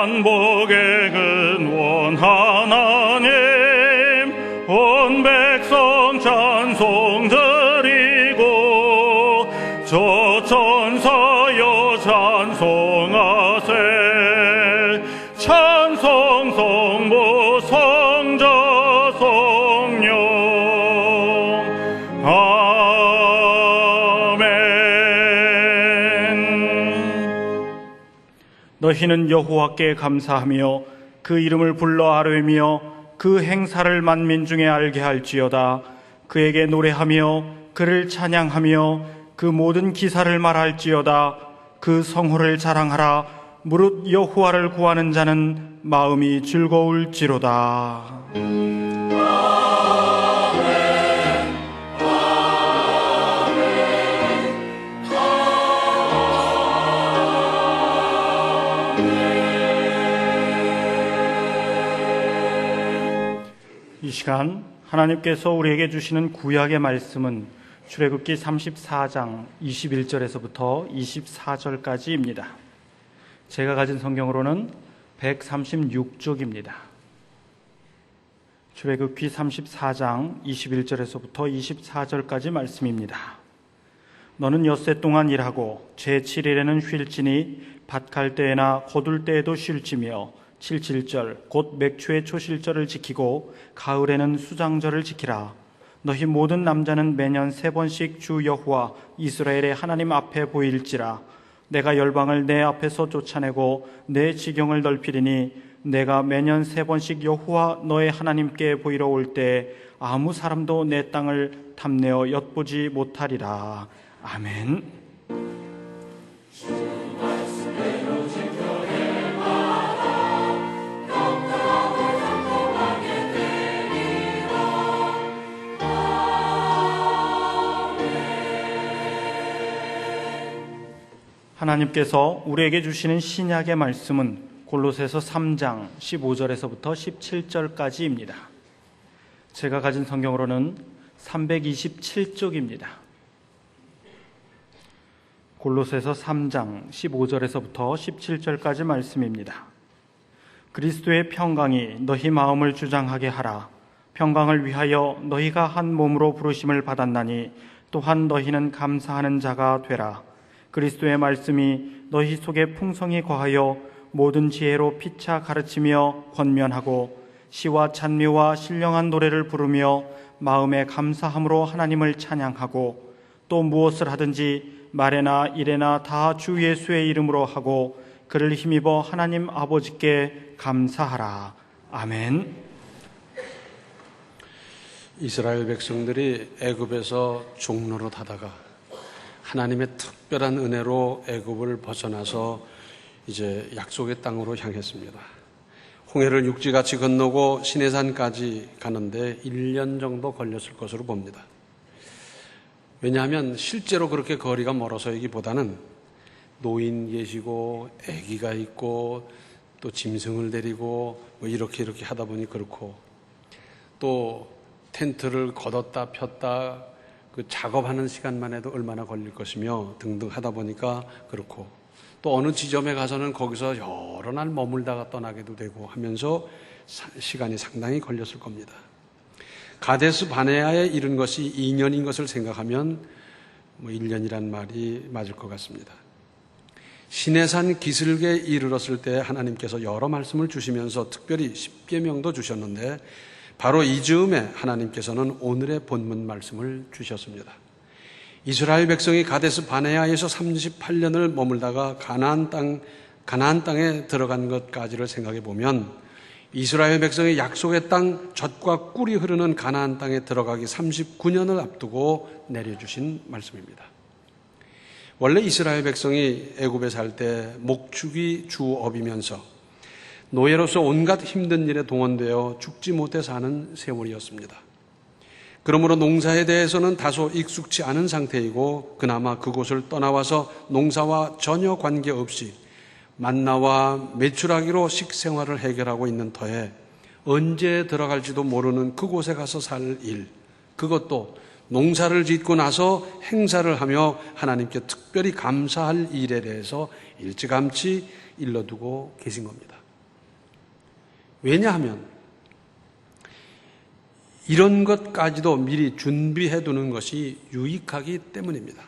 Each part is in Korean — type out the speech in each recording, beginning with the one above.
만복의 근원 하나 너희는 여호와께 감사하며 그 이름을 불러 아뢰며 그 행사를 만민 중에 알게 할지어다. 그에게 노래하며 그를 찬양하며 그 모든 기사를 말할지어다. 그 성호를 자랑하라. 무릇 여호와를 구하는 자는 마음이 즐거울지로다 이 시간 하나님께서 우리에게 주시는 구약의 말씀은 출애굽기 34장 21절에서부터 24절까지입니다. 제가 가진 성경으로는 136쪽입니다. 출애굽기 34장 21절에서부터 24절까지 말씀입니다. 너는 엿새 동안 일하고 제7일에는 쉴지니 밭갈 때에나 거둘 때에도 쉴지며 칠칠절 곧 맥추의 초실절을 지키고 가을에는 수장절을 지키라. 너희 모든 남자는 매년 세 번씩 주 여호와 이스라엘의 하나님 앞에 보일지라. 내가 열방을 내 앞에서 쫓아내고 내 지경을 넓히리니 내가 매년 세 번씩 여호와 너의 하나님께 보이러 올 때 아무 사람도 내 땅을 탐내어 엿보지 못하리라. 아멘. 하나님께서 우리에게 주시는 신약의 말씀은 골로새서 3장 15절에서부터 17절까지입니다. 제가 가진 성경으로는 327쪽입니다. 골로새서 3장 15절에서부터 17절까지 말씀입니다. 그리스도의 평강이 너희 마음을 주장하게 하라. 평강을 위하여 너희가 한 몸으로 부르심을 받았나니 또한 너희는 감사하는 자가 되라. 그리스도의 말씀이 너희 속에 풍성히 거하여 모든 지혜로 피차 가르치며 권면하고 시와 찬미와 신령한 노래를 부르며 마음에 감사함으로 하나님을 찬양하고 또 무엇을 하든지 말에나 일에나 다 주 예수의 이름으로 하고 그를 힘입어 하나님 아버지께 감사하라. 아멘. 이스라엘 백성들이 애굽에서 종로로 타다가 하나님의 특별한 은혜로 애굽을 벗어나서 이제 약속의 땅으로 향했습니다. 홍해를 육지같이 건너고 시내산까지 가는데 1년 정도 걸렸을 것으로 봅니다. 왜냐하면 실제로 그렇게 거리가 멀어서이기보다는 노인 계시고 아기가 있고 또 짐승을 데리고 뭐 이렇게 이렇게 하다 보니 그렇고 또 텐트를 걷었다 폈다 그 작업하는 시간만 해도 얼마나 걸릴 것이며 등등 하다 보니까 그렇고 또 어느 지점에 가서는 거기서 여러 날 머물다가 떠나게도 되고 하면서 시간이 상당히 걸렸을 겁니다. 가데스 바네아에 이른 것이 2년인 것을 생각하면 뭐 1년이란 말이 맞을 것 같습니다. 시내산 기슭에 이르렀을 때 하나님께서 여러 말씀을 주시면서 특별히 십계명도 주셨는데 바로 이 즈음에 하나님께서는 오늘의 본문 말씀을 주셨습니다. 이스라엘 백성이 가데스 바네아에서 38년을 머물다가 가나안 땅 가나안 땅에 들어간 것까지를 생각해 보면 이스라엘 백성의 약속의 땅 젖과 꿀이 흐르는 가나안 땅에 들어가기 39년을 앞두고 내려주신 말씀입니다. 원래 이스라엘 백성이 애굽에 살 때 목축이 주업이면서 노예로서 온갖 힘든 일에 동원되어 죽지 못해 사는 세월이었습니다. 그러므로 농사에 대해서는 다소 익숙치 않은 상태이고 그나마 그곳을 떠나와서 농사와 전혀 관계없이 만나와 매출하기로 식생활을 해결하고 있는 터에 언제 들어갈지도 모르는 그곳에 가서 살 일, 그것도 농사를 짓고 나서 행사를 하며 하나님께 특별히 감사할 일에 대해서 일찌감치 일러두고 계신 겁니다. 왜냐하면 이런 것까지도 미리 준비해 두는 것이 유익하기 때문입니다.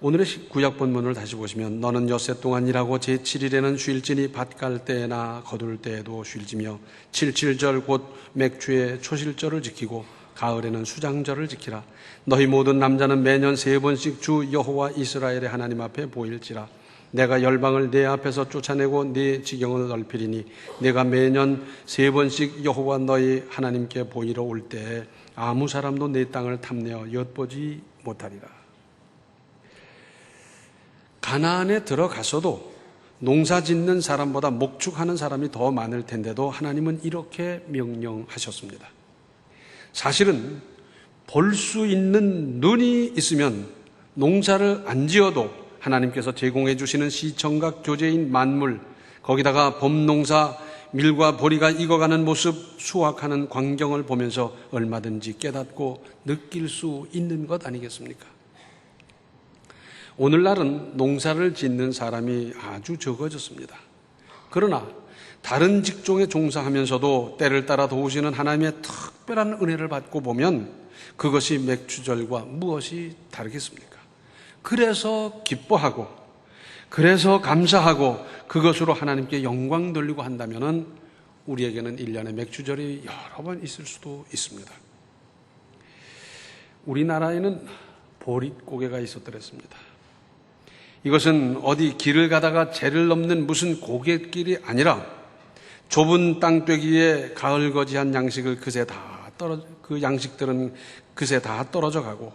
오늘의 구약 본문을 다시 보시면 너는 엿새 동안 일하고 제7일에는 쉴지니 밭갈 때나 거둘 때에도 쉴지며 칠칠절 곧 맥주의 초실절을 지키고 가을에는 수장절을 지키라 너희 모든 남자는 매년 세 번씩 주 여호와 이스라엘의 하나님 앞에 보일지라 내가 열방을 내 앞에서 쫓아내고 네 지경을 넓히리니 내가 매년 세 번씩 여호와 너희 하나님께 보이러 올 때에 아무 사람도 내 땅을 탐내어 엿보지 못하리라 가나안에 들어가서도 농사 짓는 사람보다 목축하는 사람이 더 많을 텐데도 하나님은 이렇게 명령하셨습니다. 사실은 볼 수 있는 눈이 있으면 농사를 안 지어도 하나님께서 제공해 주시는 시청각 교제인 만물, 거기다가 봄농사 밀과 보리가 익어가는 모습, 수확하는 광경을 보면서 얼마든지 깨닫고 느낄 수 있는 것 아니겠습니까? 오늘날은 농사를 짓는 사람이 아주 적어졌습니다. 그러나 다른 직종에 종사하면서도 때를 따라 도우시는 하나님의 특별한 은혜를 받고 보면 그것이 맥주절과 무엇이 다르겠습니까? 그래서 기뻐하고 그래서 감사하고 그것으로 하나님께 영광 돌리고 한다면은 우리에게는 1년에 맥주절이 여러 번 있을 수도 있습니다. 우리나라에는 보릿고개가 있었더랬습니다. 이것은 어디 길을 가다가 재를 넘는 무슨 고갯길이 아니라 좁은 땅되기에 가을거지한 양식을 그새 다 떨어 그 양식들은 그새 다 떨어져 가고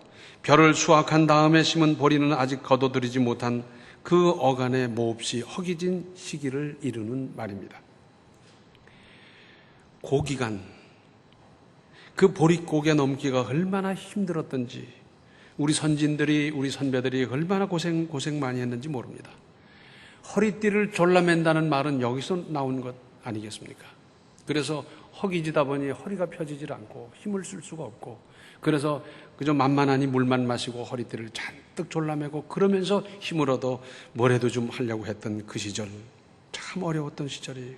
벼를 수확한 다음에 심은 보리는 아직 거둬들이지 못한 그 어간에 몹시 허기진 시기를 이루는 말입니다. 고기간 그 보릿고개 넘기가 얼마나 힘들었던지 우리 선진들이 우리 선배들이 얼마나 고생 고생 많이 했는지 모릅니다. 허리띠를 졸라맨다는 말은 여기서 나온 것 아니겠습니까? 그래서 허기지다 보니 허리가 펴지질 않고 힘을 쓸 수가 없고 그래서 그저 만만하니 물만 마시고 허리띠를 잔뜩 졸라매고 그러면서 힘을 얻어 뭐래도 좀 하려고 했던 그 시절 참 어려웠던 시절이에요.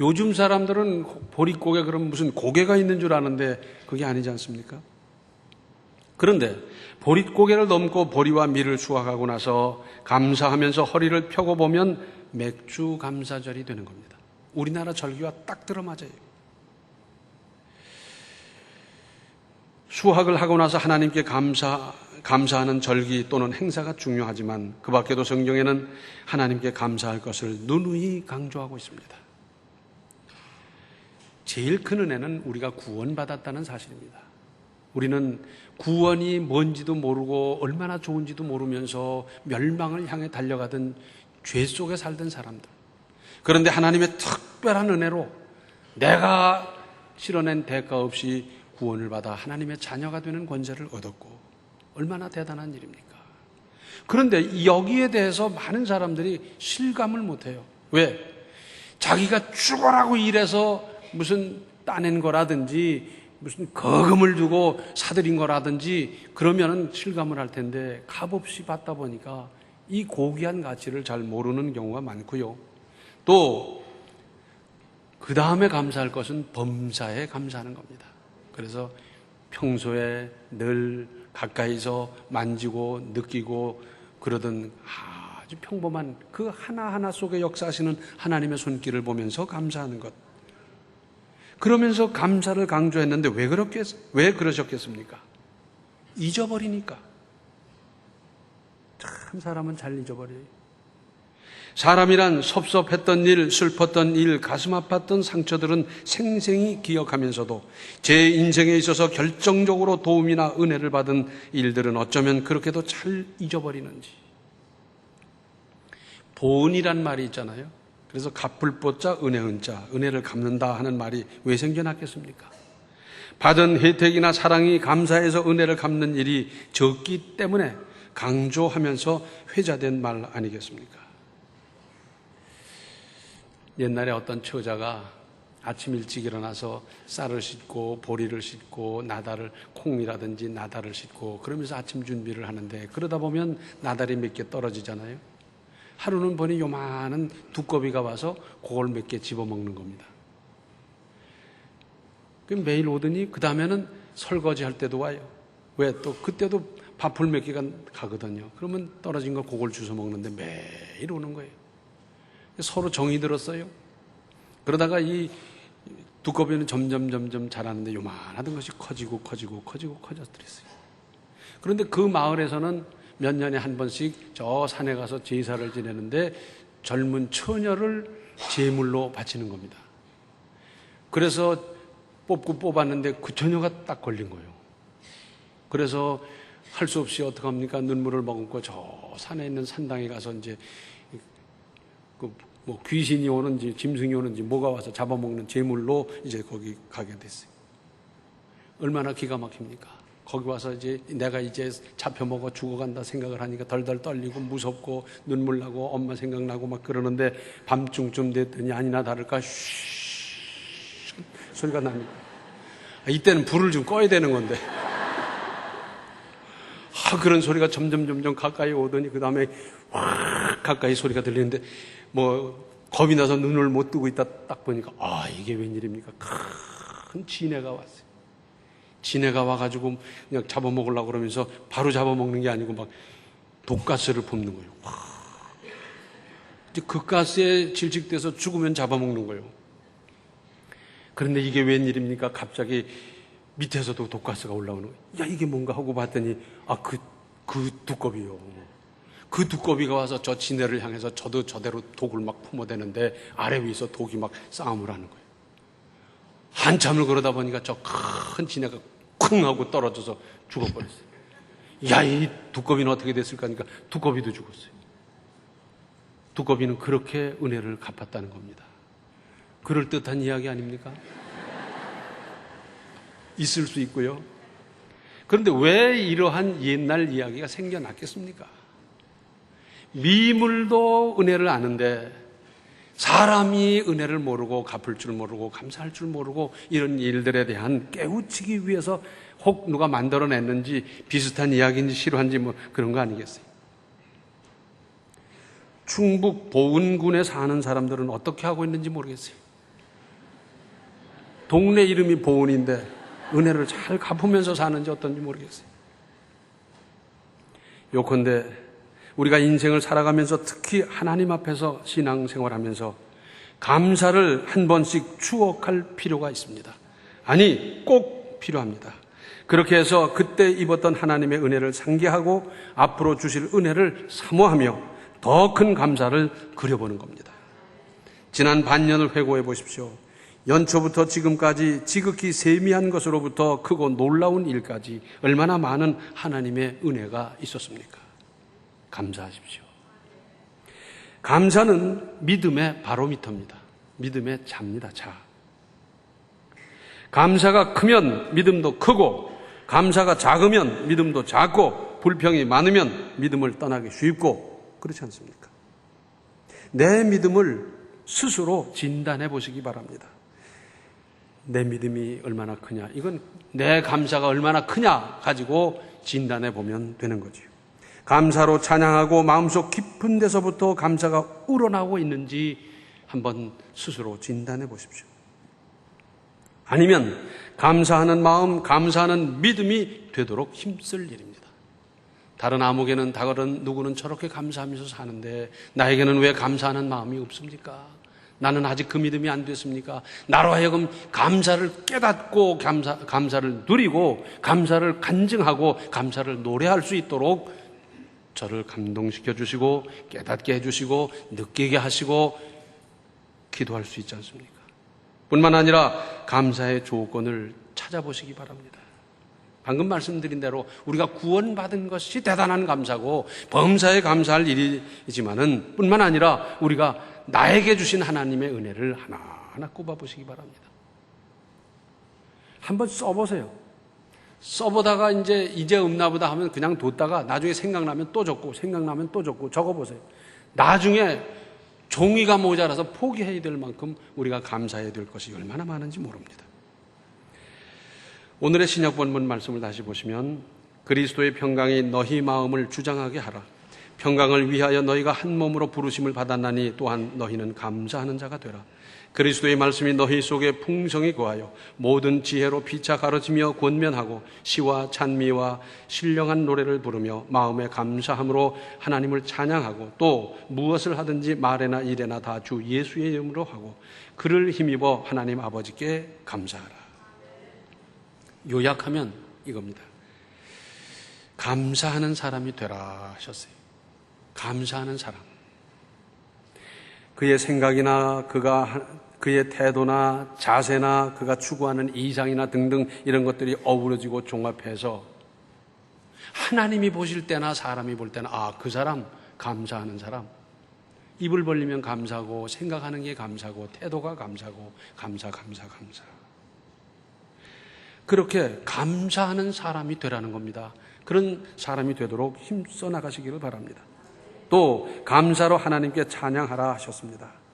요즘 사람들은 보릿고개 그럼 무슨 고개가 있는 줄 아는데 그게 아니지 않습니까? 그런데 보릿고개를 넘고 보리와 밀을 수확하고 나서 감사하면서 허리를 펴고 보면 맥주 감사절이 되는 겁니다. 우리나라 절기와 딱 들어맞아요. 수확을 하고 나서 하나님께 감사, 감사하는 절기 또는 행사가 중요하지만 그 밖에도 성경에는 하나님께 감사할 것을 누누이 강조하고 있습니다. 제일 큰 은혜는 우리가 구원받았다는 사실입니다. 우리는 구원이 뭔지도 모르고 얼마나 좋은지도 모르면서 멸망을 향해 달려가던 죄 속에 살던 사람들. 그런데 하나님의 특별한 은혜로 내가 실어낸 대가 없이 구원을 받아 하나님의 자녀가 되는 권세를 얻었고 얼마나 대단한 일입니까? 그런데 여기에 대해서 많은 사람들이 실감을 못해요. 왜? 자기가 죽어라고 일해서 무슨 따낸 거라든지 무슨 거금을 주고 사들인 거라든지 그러면은 실감을 할 텐데 값없이 받다 보니까 이 고귀한 가치를 잘 모르는 경우가 많고요. 또 그 다음에 감사할 것은 범사에 감사하는 겁니다. 그래서 평소에 늘 가까이서 만지고 느끼고 그러던 아주 평범한 그 하나하나 속에 역사하시는 하나님의 손길을 보면서 감사하는 것. 그러면서 감사를 강조했는데 왜 그렇게, 왜 그러셨겠습니까? 잊어버리니까. 참 사람은 잘 잊어버려요. 사람이란 섭섭했던 일, 슬펐던 일, 가슴 아팠던 상처들은 생생히 기억하면서도 제 인생에 있어서 결정적으로 도움이나 은혜를 받은 일들은 어쩌면 그렇게도 잘 잊어버리는지. 보은이란 말이 있잖아요. 그래서 갚을 보자 은혜 은자, 은혜를 갚는다 하는 말이 왜 생겨났겠습니까? 받은 혜택이나 사랑이 감사해서 은혜를 갚는 일이 적기 때문에 강조하면서 회자된 말 아니겠습니까? 옛날에 어떤 처자가 아침 일찍 일어나서 쌀을 씻고 보리를 씻고 나달을 콩이라든지 나달을 씻고 그러면서 아침 준비를 하는데 그러다 보면 나달이 몇개 떨어지잖아요. 하루는 보니 요만한 두꺼비가 와서 그걸 몇 개 집어먹는 겁니다. 그 매일 오더니 그 다음에는 설거지 할 때도 와요. 왜 또 그때도 밥풀 몇 개가 가거든요. 그러면 떨어진 거 그걸 주워 먹는데 매일 오는 거예요. 서로 정이 들었어요. 그러다가 이 두꺼비는 점점 점점 자라는데 요만하던 것이 커지고 커지고 커지고 커졌더랬어요. 그런데 그 마을에서는 몇 년에 한 번씩 저 산에 가서 제사를 지내는데 젊은 처녀를 제물로 바치는 겁니다. 그래서 뽑고 뽑았는데 그 처녀가 딱 걸린 거예요. 그래서 할 수 없이 어떡합니까? 눈물을 머금고 저 산에 있는 산당에 가서 이제 그 뭐 귀신이 오는지 짐승이 오는지 뭐가 와서 잡아먹는 제물로 이제 거기 가게 됐어요. 얼마나 기가 막힙니까? 거기 와서 이제 내가 이제 잡혀먹어 죽어간다 생각을 하니까 덜덜 떨리고 무섭고 눈물 나고 엄마 생각나고 막 그러는데 밤중쯤 됐더니 아니나 다를까 쉬 소리가 납니다. 아, 이때는 불을 좀 꺼야 되는 건데. 아, 그런 소리가 점점 점점 가까이 오더니 그 다음에 확 가까이 소리가 들리는데 뭐 겁이 나서 눈을 못 뜨고 있다 딱 보니까 아 이게 웬일입니까? 큰 지네가 왔어요. 지네가 와가지고 그냥 잡아먹으려고 그러면서 바로 잡아먹는 게 아니고 막 독가스를 붓는 거예요. 와. 그 가스에 질직돼서 죽으면 잡아먹는 거예요. 그런데 이게 웬일입니까? 갑자기 밑에서도 독가스가 올라오는 거예요. 야, 이게 뭔가 하고 봤더니, 아, 그, 그 두꺼비요. 그 두꺼비가 와서 저 지네를 향해서 저도 저대로 독을 막 품어대는데 아래 위에서 독이 막 싸움을 하는 거예요. 한참을 그러다 보니까 저 큰 지네가 쿵 하고 떨어져서 죽어버렸어요. 야, 이 두꺼비는 어떻게 됐을까 하니까 두꺼비도 죽었어요. 두꺼비는 그렇게 은혜를 갚았다는 겁니다. 그럴듯한 이야기 아닙니까? 있을 수 있고요. 그런데 왜 이러한 옛날 이야기가 생겨났겠습니까? 미물도 은혜를 아는데 사람이 은혜를 모르고 갚을 줄 모르고 감사할 줄 모르고 이런 일들에 대한 깨우치기 위해서 혹 누가 만들어냈는지 비슷한 이야기인지 싫어한지 뭐 그런 거 아니겠어요? 충북 보은군에 사는 사람들은 어떻게 하고 있는지 모르겠어요. 동네 이름이 보은인데 은혜를 잘 갚으면서 사는지 어떤지 모르겠어요. 요컨대 우리가 인생을 살아가면서 특히 하나님 앞에서 신앙생활 하면서 감사를 한 번씩 추억할 필요가 있습니다. 아니, 꼭 필요합니다. 그렇게 해서 그때 입었던 하나님의 은혜를 상기하고 앞으로 주실 은혜를 사모하며 더 큰 감사를 그려보는 겁니다. 지난 반년을 회고해 보십시오. 연초부터 지금까지 지극히 세미한 것으로부터 크고 놀라운 일까지 얼마나 많은 하나님의 은혜가 있었습니까? 감사하십시오. 감사는 믿음의 바로미터입니다. 믿음의 자입니다, 자. 감사가 크면 믿음도 크고, 감사가 작으면 믿음도 작고, 불평이 많으면 믿음을 떠나기 쉽고, 그렇지 않습니까? 내 믿음을 스스로 진단해 보시기 바랍니다. 내 믿음이 얼마나 크냐. 이건 내 감사가 얼마나 크냐 가지고 진단해 보면 되는 거죠. 감사로 찬양하고 마음속 깊은 데서부터 감사가 우러나오고 있는지 한번 스스로 진단해 보십시오. 아니면 감사하는 마음, 감사하는 믿음이 되도록 힘쓸 일입니다. 다른 아무개는 다른 누구는 저렇게 감사하면서 사는데 나에게는 왜 감사하는 마음이 없습니까? 나는 아직 그 믿음이 안 됐습니까? 나로 하여금 감사를 깨닫고 감사, 감사를 누리고 감사를 간증하고 감사를 노래할 수 있도록 저를 감동시켜 주시고 깨닫게 해 주시고 느끼게 하시고 기도할 수 있지 않습니까? 뿐만 아니라 감사의 조건을 찾아보시기 바랍니다. 방금 말씀드린 대로 우리가 구원받은 것이 대단한 감사고 범사에 감사할 일이지만은 뿐만 아니라 우리가 나에게 주신 하나님의 은혜를 하나하나 꼽아보시기 바랍니다. 한번 써보세요. 써보다가 이제 이제 없나 보다 하면 그냥 뒀다가 나중에 생각나면 또 적고 생각나면 또 적고 적어보세요. 나중에 종이가 모자라서 포기해야 될 만큼 우리가 감사해야 될 것이 얼마나 많은지 모릅니다. 오늘의 신약 본문 말씀을 다시 보시면 그리스도의 평강이 너희 마음을 주장하게 하라. 평강을 위하여 너희가 한 몸으로 부르심을 받았나니 또한 너희는 감사하는 자가 되라. 그리스도의 말씀이 너희 속에 풍성히 거하여 모든 지혜로 피차 가르치며 권면하고 시와 찬미와 신령한 노래를 부르며 마음에 감사함으로 하나님을 찬양하고 또 무엇을 하든지 말에나 일에나 다 주 예수의 이름으로 하고 그를 힘입어 하나님 아버지께 감사하라. 요약하면 이겁니다. 감사하는 사람이 되라 하셨어요. 감사하는 사람. 그의 생각이나 그가 하- 그의 태도나 자세나 그가 추구하는 이상이나 등등 이런 것들이 어우러지고 종합해서 하나님이 보실 때나 사람이 볼 때나 아, 그 사람 감사하는 사람. 입을 벌리면 감사고 생각하는 게 감사고 태도가 감사고 감사 감사 감사. 그렇게 감사하는 사람이 되라는 겁니다. 그런 사람이 되도록 힘써 나가시기를 바랍니다. 또 감사로 하나님께 찬양하라 하셨습니다.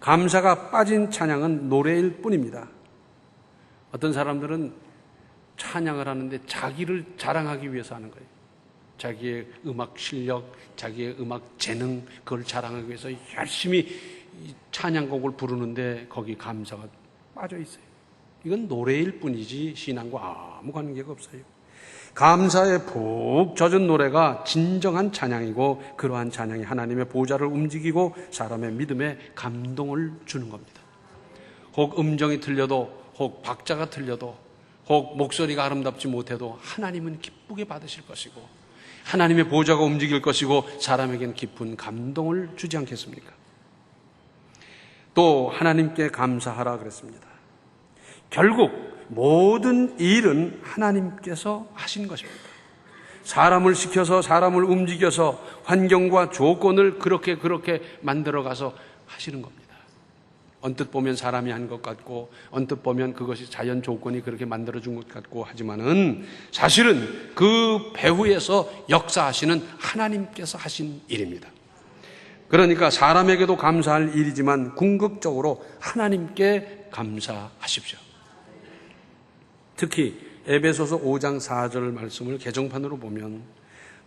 감사가 빠진 찬양은 노래일 뿐입니다. 어떤 사람들은 찬양을 하는데 자기를 자랑하기 위해서 하는 거예요. 자기의 음악 실력, 자기의 음악 재능, 그걸 자랑하기 위해서 열심히 이 찬양곡을 부르는데 거기 감사가 빠져 있어요. 이건 노래일 뿐이지 신앙과 아무 관계가 없어요. 감사에 푹 젖은 노래가 진정한 찬양이고 그러한 찬양이 하나님의 보좌를 움직이고 사람의 믿음에 감동을 주는 겁니다. 혹 음정이 틀려도 혹 박자가 틀려도 혹 목소리가 아름답지 못해도 하나님은 기쁘게 받으실 것이고 하나님의 보좌가 움직일 것이고 사람에겐 깊은 감동을 주지 않겠습니까? 또 하나님께 감사하라 그랬습니다. 결국 모든 일은 하나님께서 하신 것입니다. 사람을 시켜서 사람을 움직여서 환경과 조건을 그렇게 그렇게 만들어 가서 하시는 겁니다. 언뜻 보면 사람이 한 것 같고 언뜻 보면 그것이 자연 조건이 그렇게 만들어 준 것 같고 하지만은 사실은 그 배후에서 역사하시는 하나님께서 하신 일입니다. 그러니까 사람에게도 감사할 일이지만 궁극적으로 하나님께 감사하십시오. 특히 에베소서 5장 4절 말씀을 개정판으로 보면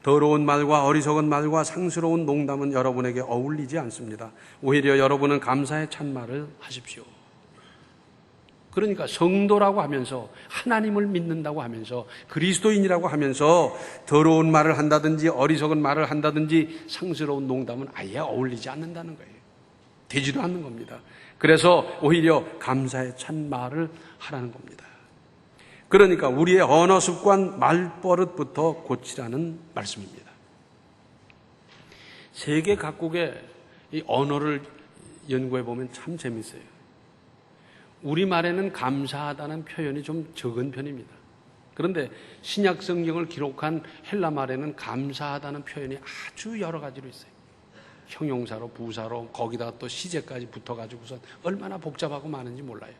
더러운 말과 어리석은 말과 상스러운 농담은 여러분에게 어울리지 않습니다. 오히려 여러분은 감사의 찬말을 하십시오. 그러니까 성도라고 하면서 하나님을 믿는다고 하면서 그리스도인이라고 하면서 더러운 말을 한다든지 어리석은 말을 한다든지 상스러운 농담은 아예 어울리지 않는다는 거예요. 되지도 않는 겁니다. 그래서 오히려 감사의 찬말을 하라는 겁니다. 그러니까 우리의 언어 습관 말버릇부터 고치라는 말씀입니다. 세계 각국의 이 언어를 연구해 보면 참 재밌어요. 우리말에는 감사하다는 표현이 좀 적은 편입니다. 그런데 신약 성경을 기록한 헬라 말에는 감사하다는 표현이 아주 여러 가지로 있어요. 형용사로, 부사로, 거기다 또 시제까지 붙어가지고서 얼마나 복잡하고 많은지 몰라요.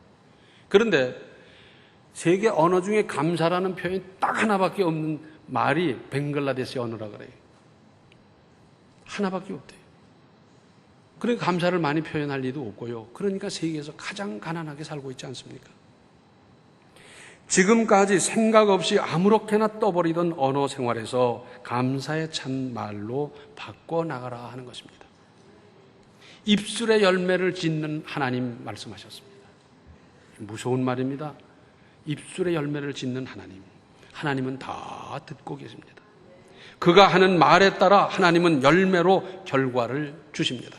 그런데 세계 언어 중에 감사라는 표현이 딱 하나밖에 없는 말이 벵글라데시 언어라 그래요. 하나밖에 없대요. 그러니까 감사를 많이 표현할 리도 없고요. 그러니까 세계에서 가장 가난하게 살고 있지 않습니까? 지금까지 생각 없이 아무렇게나 떠버리던 언어 생활에서 감사의 찬 말로 바꿔 나가라 하는 것입니다. 입술의 열매를 짓는 하나님 말씀하셨습니다. 무서운 말입니다. 입술의 열매를 짓는 하나님. 하나님은 다 듣고 계십니다. 그가 하는 말에 따라 하나님은 열매로 결과를 주십니다.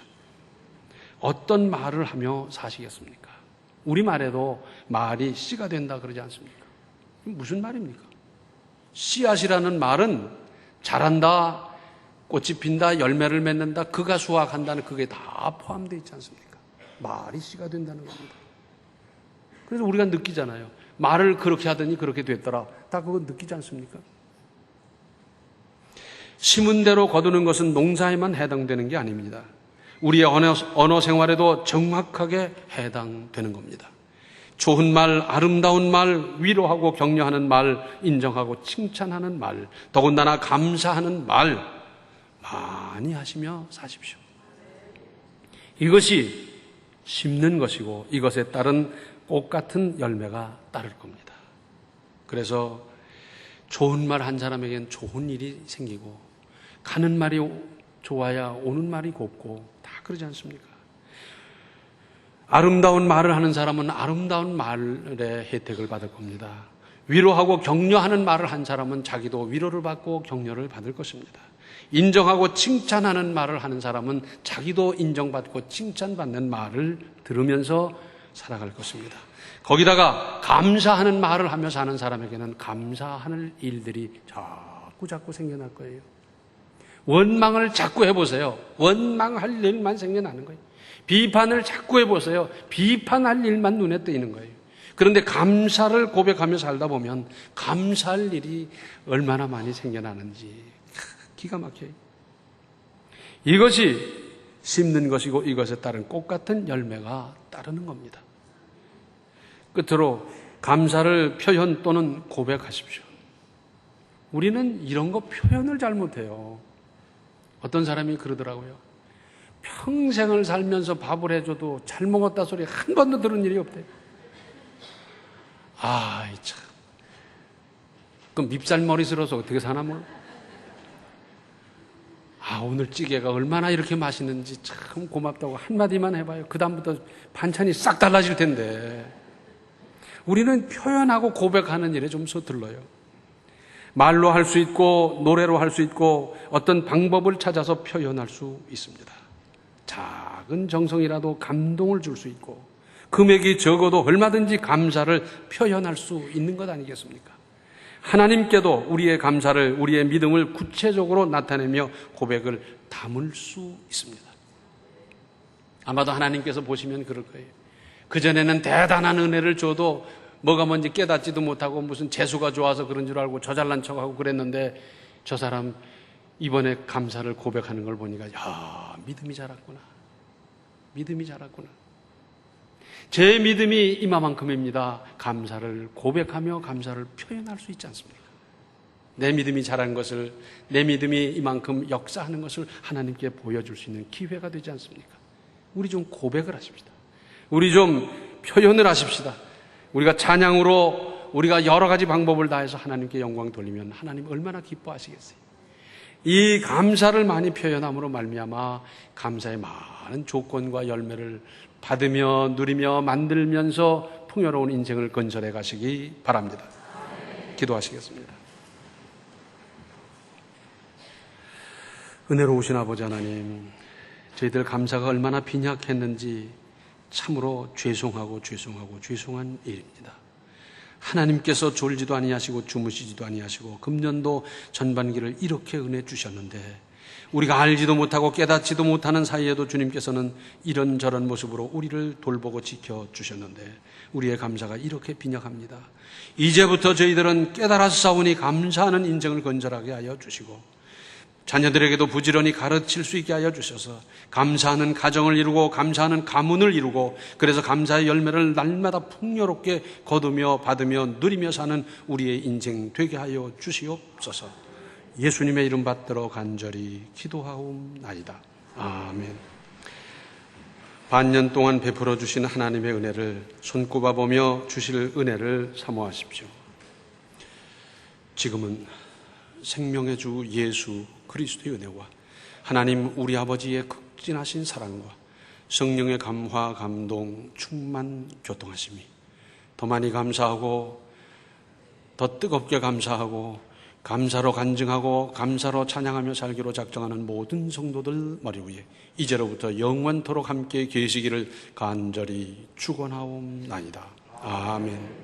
어떤 말을 하며 사시겠습니까? 우리 말에도 말이 씨가 된다 그러지 않습니까? 무슨 말입니까? 씨앗이라는 말은 자란다, 꽃이 핀다, 열매를 맺는다, 그가 수확한다는 그게 다 포함되어 있지 않습니까? 말이 씨가 된다는 겁니다. 그래서 우리가 느끼잖아요. 말을 그렇게 하더니 그렇게 됐더라. 다 그거 느끼지 않습니까? 심은 대로 거두는 것은 농사에만 해당되는 게 아닙니다. 우리의 언어, 언어 생활에도 정확하게 해당되는 겁니다. 좋은 말, 아름다운 말, 위로하고 격려하는 말, 인정하고 칭찬하는 말, 더군다나 감사하는 말, 많이 하시며 사십시오. 이것이 심는 것이고 이것에 따른 꽃 같은 열매가 따를 겁니다. 그래서 좋은 말 한 사람에겐 좋은 일이 생기고 가는 말이 좋아야 오는 말이 곱고 다 그러지 않습니까? 아름다운 말을 하는 사람은 아름다운 말의 혜택을 받을 겁니다. 위로하고 격려하는 말을 한 사람은 자기도 위로를 받고 격려를 받을 것입니다. 인정하고 칭찬하는 말을 하는 사람은 자기도 인정받고 칭찬받는 말을 들으면서 살아갈 것입니다. 거기다가 감사하는 말을 하며 사는 사람에게는 감사하는 일들이 자꾸 자꾸 생겨날 거예요. 원망을 자꾸 해보세요. 원망할 일만 생겨나는 거예요. 비판을 자꾸 해보세요. 비판할 일만 눈에 띄는 거예요. 그런데 감사를 고백하며 살다 보면 감사할 일이 얼마나 많이 생겨나는지 기가 막혀요. 이것이 심는 것이고 이것에 따른 꽃 같은 열매가 따르는 겁니다. 끝으로 감사를 표현 또는 고백하십시오. 우리는 이런 거 표현을 잘못해요. 어떤 사람이 그러더라고요. 평생을 살면서 밥을 해줘도 잘 먹었다 소리 한 번도 들은 일이 없대요. 아, 참. 그럼 밉살머리 들어서 어떻게 사나 몰라? 아, 오늘 찌개가 얼마나 이렇게 맛있는지 참 고맙다고 한마디만 해봐요. 그다음부터 반찬이 싹 달라질 텐데. 우리는 표현하고 고백하는 일에 좀 서툴러요. 말로 할 수 있고, 노래로 할 수 있고, 어떤 방법을 찾아서 표현할 수 있습니다. 작은 정성이라도 감동을 줄 수 있고, 금액이 적어도 얼마든지 감사를 표현할 수 있는 것 아니겠습니까? 하나님께도 우리의 감사를, 우리의 믿음을 구체적으로 나타내며 고백을 담을 수 있습니다. 아마도 하나님께서 보시면 그럴 거예요. 그전에는 대단한 은혜를 줘도 뭐가 뭔지 깨닫지도 못하고 무슨 재수가 좋아서 그런 줄 알고 저잘난 척하고 그랬는데 저 사람 이번에 감사를 고백하는 걸 보니까 야, 믿음이 자랐구나. 믿음이 자랐구나. 제 믿음이 이마만큼입니다. 감사를 고백하며 감사를 표현할 수 있지 않습니까? 내 믿음이 자란 것을, 내 믿음이 이만큼 역사하는 것을 하나님께 보여줄 수 있는 기회가 되지 않습니까? 우리 좀 고백을 하십시다. 우리 좀 표현을 하십시다. 우리가 찬양으로 우리가 여러 가지 방법을 다해서 하나님께 영광 돌리면 하나님 얼마나 기뻐하시겠어요. 이 감사를 많이 표현함으로 말미암아 감사의 많은 조건과 열매를 받으며 누리며 만들면서 풍요로운 인생을 건설해 가시기 바랍니다. 기도하시겠습니다. 은혜로우신 아버지 하나님, 저희들 감사가 얼마나 빈약했는지 참으로 죄송하고 죄송하고 죄송한 일입니다. 하나님께서 졸지도 아니하시고 주무시지도 아니하시고 금년도 전반기를 이렇게 은혜 주셨는데 우리가 알지도 못하고 깨닫지도 못하는 사이에도 주님께서는 이런저런 모습으로 우리를 돌보고 지켜 주셨는데 우리의 감사가 이렇게 빈약합니다. 이제부터 저희들은 깨달아서 싸우니 감사하는 인정을 건설하게 하여 주시고 자녀들에게도 부지런히 가르칠 수 있게 하여 주셔서 감사하는 가정을 이루고 감사하는 가문을 이루고 그래서 감사의 열매를 날마다 풍요롭게 거두며 받으며 누리며 사는 우리의 인생 되게 하여 주시옵소서. 예수님의 이름 받들어 간절히 기도하옵나이다. 아멘. 반년 동안 베풀어 주신 하나님의 은혜를 손꼽아 보며 주실 은혜를 사모하십시오. 지금은 생명의 주 예수 그리스도의 은혜와 하나님 우리 아버지의 극진하신 사랑과 성령의 감화, 감동, 충만, 교통하심이 더 많이 감사하고 더 뜨겁게 감사하고 감사로 간증하고 감사로 찬양하며 살기로 작정하는 모든 성도들 머리 위에 이제로부터 영원토록 함께 계시기를 간절히 축원하옵나이다. 아멘.